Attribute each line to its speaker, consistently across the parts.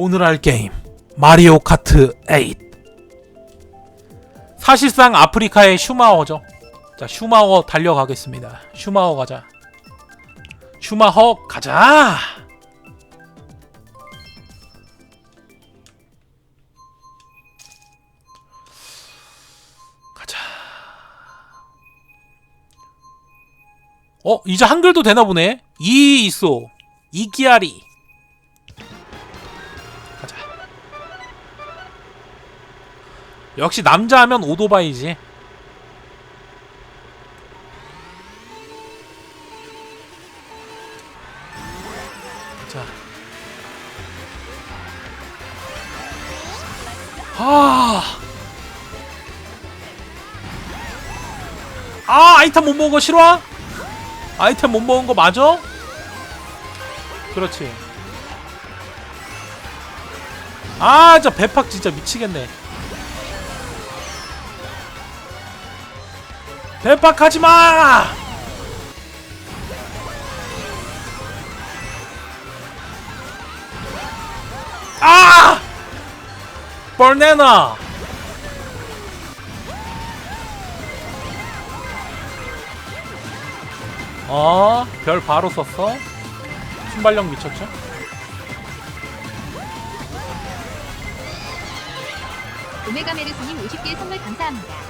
Speaker 1: 오늘 할 게임 마리오 카트 8 사실상 아프리카의 슈마허죠. 자 슈마허 달려가겠습니다. 슈마허 가자. 슈마허 가자! 가자. 어 이제 한글도 되나 보네. 이 있어 이기아리 역시 남자 하면 오토바이지. 자. 아. 아, 아이템 못 먹은 거 싫어? 아이템 못 먹은 거 맞아? 그렇지. 아, 저 배팍 진짜 미치겠네. 배팍 하지 마! 아! 버네나! 어, 별 바로 썼어? 순발력 미쳤죠?
Speaker 2: 오메가 메르스님 50개 선물 감사합니다.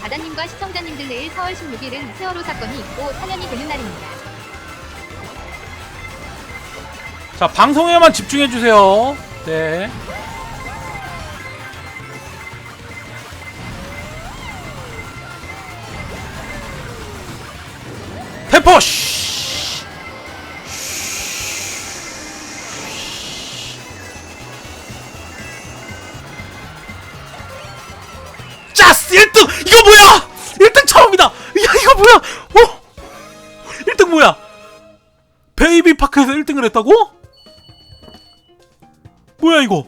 Speaker 2: 바다님과 시청자님들 내일 4월 16일은 세월호 사건이 있고 4년이 되는 날입니다.
Speaker 1: 자, 방송에만 집중해 주세요. 네. 태포쉬! 짜스 1등! 이거 뭐야! 1등 처음이다! 야, 이거 뭐야! 어? 1등 뭐야? 베이비 파크에서 1등을 했다고? 뭐야 이거?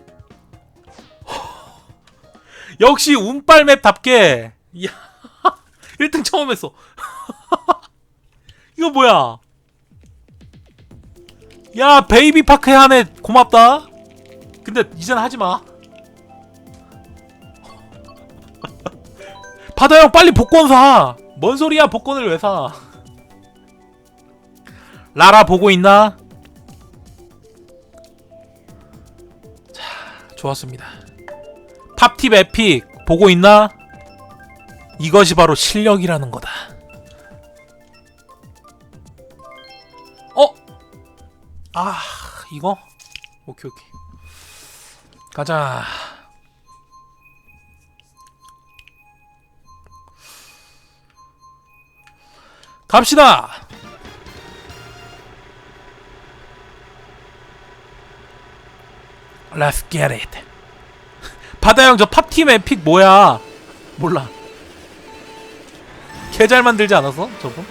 Speaker 1: 역시 운빨맵답게 야 1등 처음 했어. 이거 뭐야? 야 베이비 파크에 하네 고맙다. 근데 이젠 하지 마. 바다 형 빨리 복권 사. 뭔 소리야 복권을 왜 사? 라라 보고 있나? 자, 좋았습니다. 팝팁 에픽 보고 있나? 이것이 바로 실력이라는 거다. 어? 아, 이거? 오케이, 오케이. 가자. 갑시다! Let's. 바다 형 저 팝팀 에픽 뭐야? 몰라. 개 잘 만들지 않았어? 저분?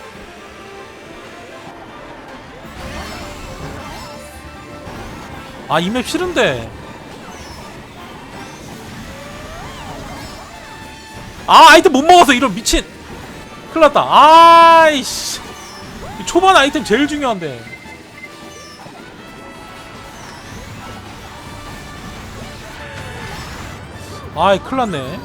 Speaker 1: 아, 이 맵 싫은데. 아, 아이템 못 먹어서 이런 미친. 큰일 났다. 아이씨. 초반 아이템 제일 중요한데. 아이 큰일 났네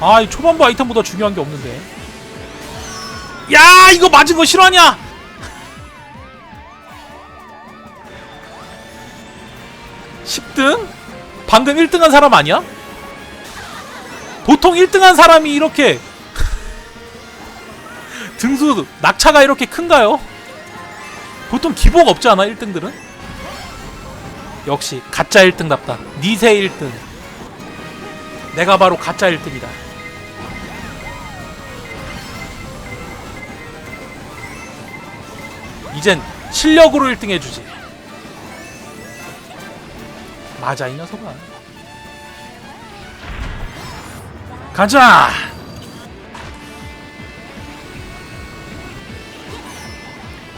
Speaker 1: 아이 초반부 아이템보다 중요한 게 없는데 야 이거 맞은 거 실화냐 (10등) 방금 1등 한 사람 아니야? 보통 1등 한 사람이 이렇게 등수 낙차가 이렇게 큰가요? 보통 기복 없지 않아 1등들은? 역시 가짜 1등답다 니세 1등 내가 바로 가짜 1등이다 이젠 실력으로 1등 해주지 맞아 이 녀석아 가자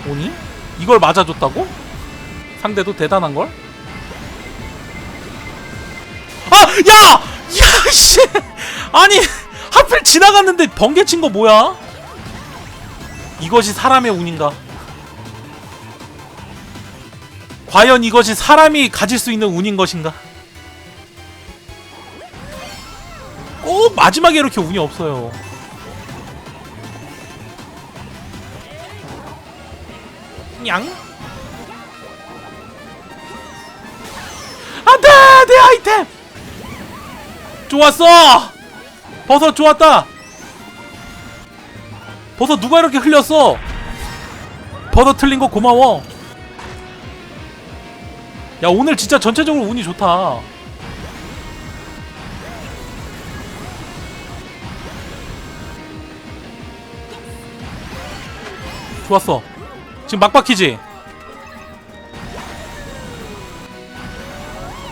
Speaker 1: 오니? 이걸 맞아줬다고? 상대도 대단한 걸? 아, 야, 야, 씨, 아니, 하필 지나갔는데 번개 친 거 뭐야? 이것이 사람의 운인가? 과연 이것이 사람이 가질 수 있는 운인 것인가? 꼭 마지막에 이렇게 운이 없어요. 양? 안돼 내 아이템! 좋았어! 버섯 좋았다! 버섯 누가 이렇게 흘렸어? 버섯 틀린 거 고마워. 야 오늘 진짜 전체적으로 운이 좋다. 좋았어. 지금 막 박히지?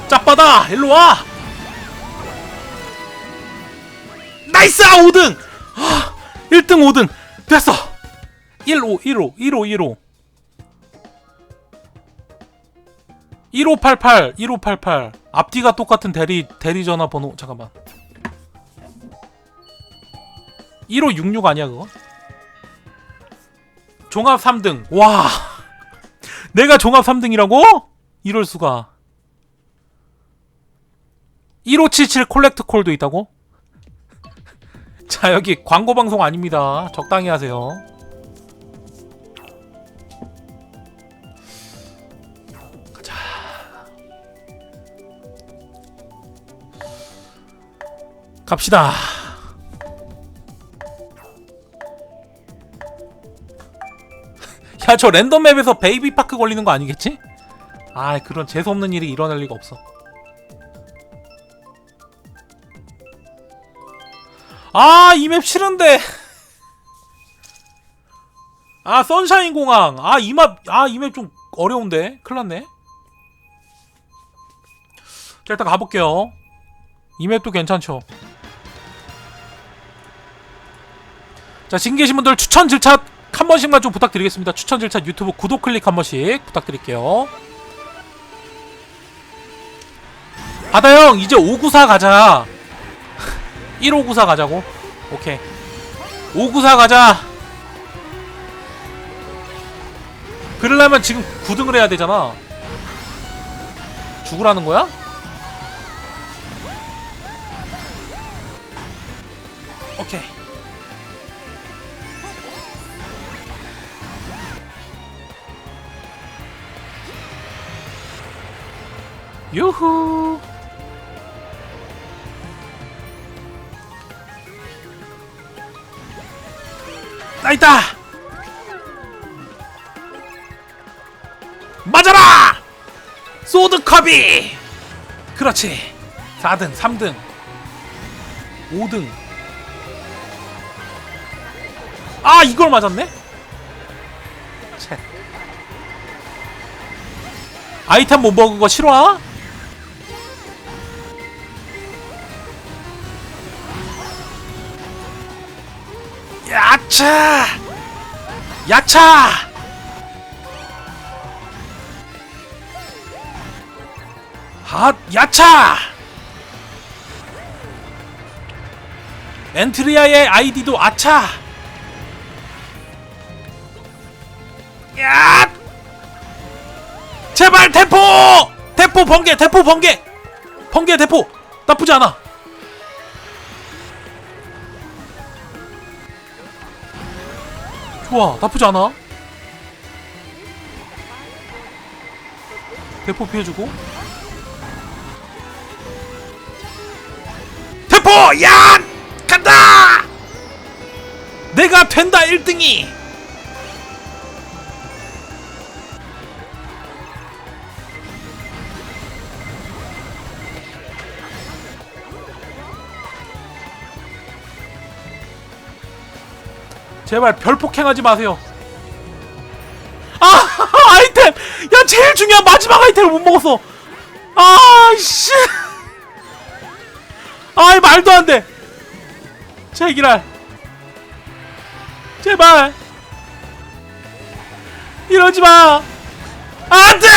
Speaker 1: 짭바다! 일로 와! 나이스! 5등! 아, 1등 5등! 됐어! 15, 15, 15, 15. 1588, 1588. 앞뒤가 똑같은 대리, 대리 전화 번호. 잠깐만. 1566 아니야, 그거? 종합 3등. 와. 내가 종합 3등이라고? 이럴 수가. 1577 콜렉트 콜도 있다고? 자, 여기 광고 방송 아닙니다. 적당히 하세요. 갑시다. 야, 저 랜덤 맵에서 베이비 파크 걸리는 거 아니겠지? 아, 그런 재수없는 일이 일어날 리가 없어. 아, 이 맵 싫은데. 아, 선샤인 공항. 아, 이 맵, 아, 이 맵 좀 어려운데. 큰일 났네. 자, 일단 가볼게요. 이 맵도 괜찮죠. 자, 계신 분들 추천 질차 한 번씩만 좀 부탁드리겠습니다. 추천 질차 유튜브 구독 클릭 한 번씩 부탁드릴게요. 바다형, 이제 594 가자. 1594 가자고. 오케이. 594 가자. 그러려면 지금 9등을 해야 되잖아. 죽으라는 거야? 유후. 나 있다. 맞아라. 소드 커비. 그렇지. 4등, 3등, 5등. 아 이걸 맞았네? 쳇. 아이템 못 먹은 거 싫어? 야차! 야차! 핫 야차! 엔트리아의 아이디도 아차! 야! 제발 대포! 대포 번개, 대포 번개! 번개 대포! 나쁘지 않아. 좋아, 나쁘지 않아. 대포 피해주고. 대포! 야! 간다! 내가 된다 1등이! 제발 별폭행하지 마세요. 아 아이템 야 제일 중요한 마지막 아이템을 못 먹었어. 아 씨. 아이 말도 안 돼. 제기랄. 제발. 이러지 마. 안 돼!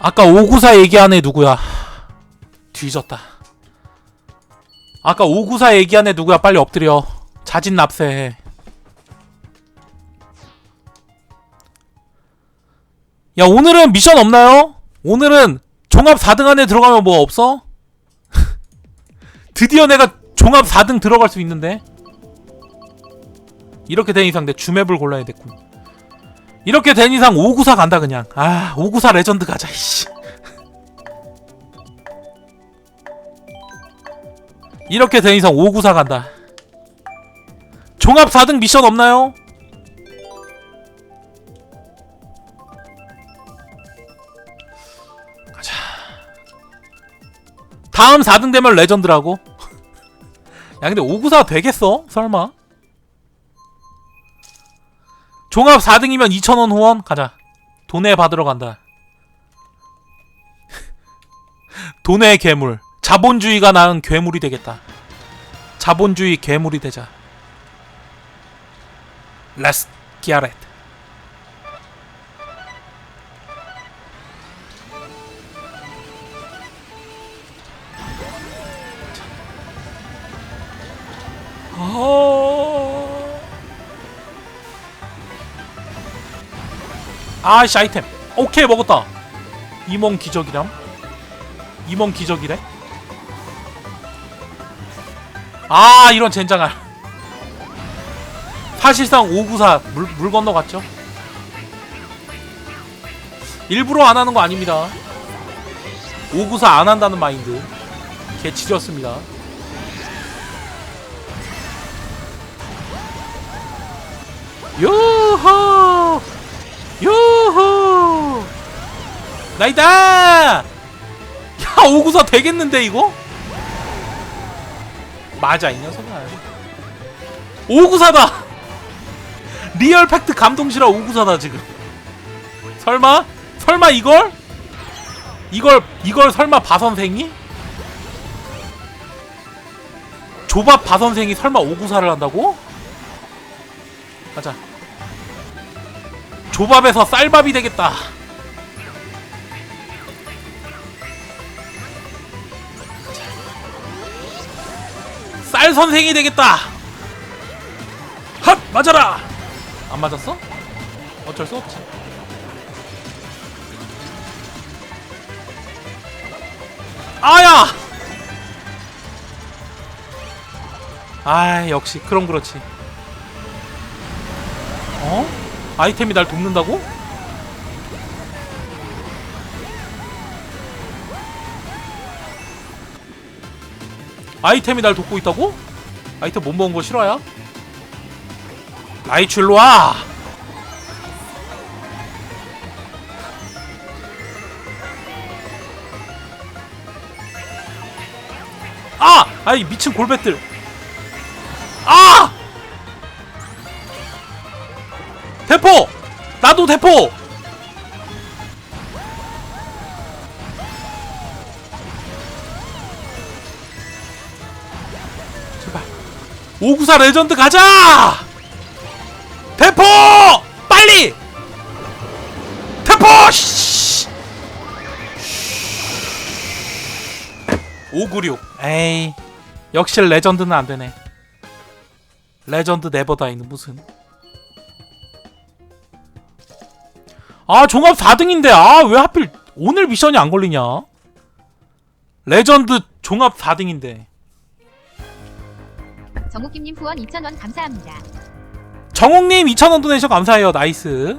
Speaker 1: 아까 594 얘기한 애 누구야? 뒤졌다. 아까 594 얘기한 애 누구야? 빨리 엎드려. 자진 납세해. 야, 오늘은 미션 없나요? 오늘은 종합 4등 안에 들어가면 뭐 없어? 드디어 내가 종합 4등 들어갈 수 있는데. 이렇게 된 이상 내 주맵을 골라야 됐군. 이렇게 된 이상 594 간다 그냥. 아, 594 레전드 가자. 이씨. 이렇게 된 이상 594 간다. 종합 4등 미션 없나요? 가자. 다음 4등 되면 레전드라고? 야 근데 594 되겠어? 설마? 종합 4등이면 2,000원 후원 가자. 돈에 받으러 간다. 돈의 괴물. 자본주의가 낳은 괴물이 되겠다. 자본주의 괴물이 되자. Get it. 어... 아씨 아이템 오케이 먹었다 이몽 기적이람 이몽 기적이래 아 이런 젠장할 사실상 594 물, 물 건너갔죠? 일부러 안 하는 거 아닙니다. 594 안 한다는 마인드. 개 지렸습니다. 요호! 요호! 나이다! 야594 되겠는데 이거? 맞아 이 녀석아 594다 리얼 팩트 감동실화 594다 지금 설마? 설마 이걸? 이걸 이걸 설마 바 선생이? 조밥 바 선생이 설마 594를 한다고? 가자 조밥에서 쌀밥이 되겠다 쌀 선생이 되겠다 핫 맞아라 안 맞았어? 어쩔 수 없지 아야 아 역시 그럼 그렇지 어? 아이템이 날 돕는다고? 아이템이 날 돕고 있다고? 아이템 못 먹은 거 싫어야? 라이츄 일로 와! 아! 아이 미친 골뱃들 아! 대포! 나도 대포! 594 레전드 가자! 대포! 빨리! 대포! 씨! 596 에이 역시 레전드는 안되네 레전드 네버다이는 무슨 아 종합 4등인데 아 왜 하필 오늘 미션이 안 걸리냐 레전드 종합 4등인데
Speaker 2: 정우김님 후원 2,000원 감사합니다.
Speaker 1: 정옥님 2,000원 도네이션 감사해요 나이스